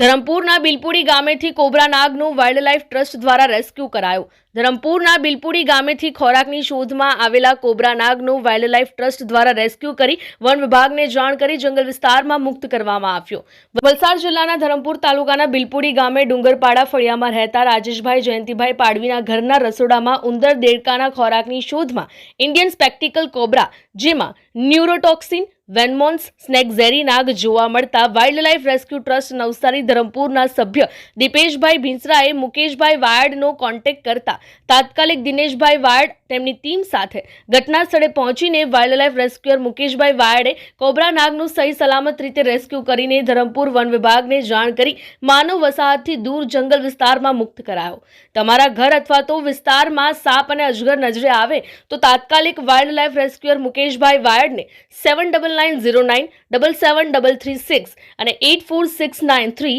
ધરમપુરના બિલપુડી ગામેથી કોબ્રા નાગનું wildlife trust દ્વારા રેસ્ક્યુ કરાયું. ધરમપુરના બિલપુડી ગામેથી ખોરાકની શોધમાં આવેલા કોબરા નાગનું વાઇલ્ડ લાઇફ ટ્રસ્ટ દ્વારા રેસ્ક્યુ કરી વન વિભાગને જાણ કરી જંગલ વિસ્તારમાં મુક્ત કરવામાં આવ્યો. વલસાડ જિલ્લાના ધરમપુર તાલુકાના બિલપુડી ગામે ડુંગરપાડા ફળિયામાં રહેતા રાજેશભાઈ જયંતિભાઈ પાડવીના ઘરના રસોડામાં ઉંદર દેડકાના ખોરાકની શોધમાં ઇન્ડિયન સ્પેક્ટિકલ કોબરા, જેમાં ન્યુરોટોક્સિન, વેનમોન્સ, સ્નેક ઝેરી નાગ જોવા મળતા wild life rescue trust Navsari ધરમપુરના સભ્ય દીપેશભાઈ ભીંસરાએ મુકેશભાઈ વાયડનો કોન્ટેક્ટ કરતા તાત્કાલિક દિનેશભાઈ વાયડ તેમની ટીમ સાથે ઘટના સ્થળે પહોંચીને વાઇલ્ડ લાઇફ રેસ્ક્યુઅર મુકેશભાઈ વાયડે કોબરા નાગનું સહી સલામત રીતે રેસ્ક્યુ કરીને ધરમપુર વન વિભાગને જાણ કરી માનવ વસાહતથી દૂર જંગલ વિસ્તારમાં મુક્ત કરાયો. તમારા ઘર અથવા તો વિસ્તારમાં સાપ અને અજગર નજરે આવે તો તાત્કાલિક વાઇલ્ડ લાઇફ રેસ્ક્યુઅર મુકેશભાઈ વાયડને seven double nine zero nine double seven double three six અને eight four six nine three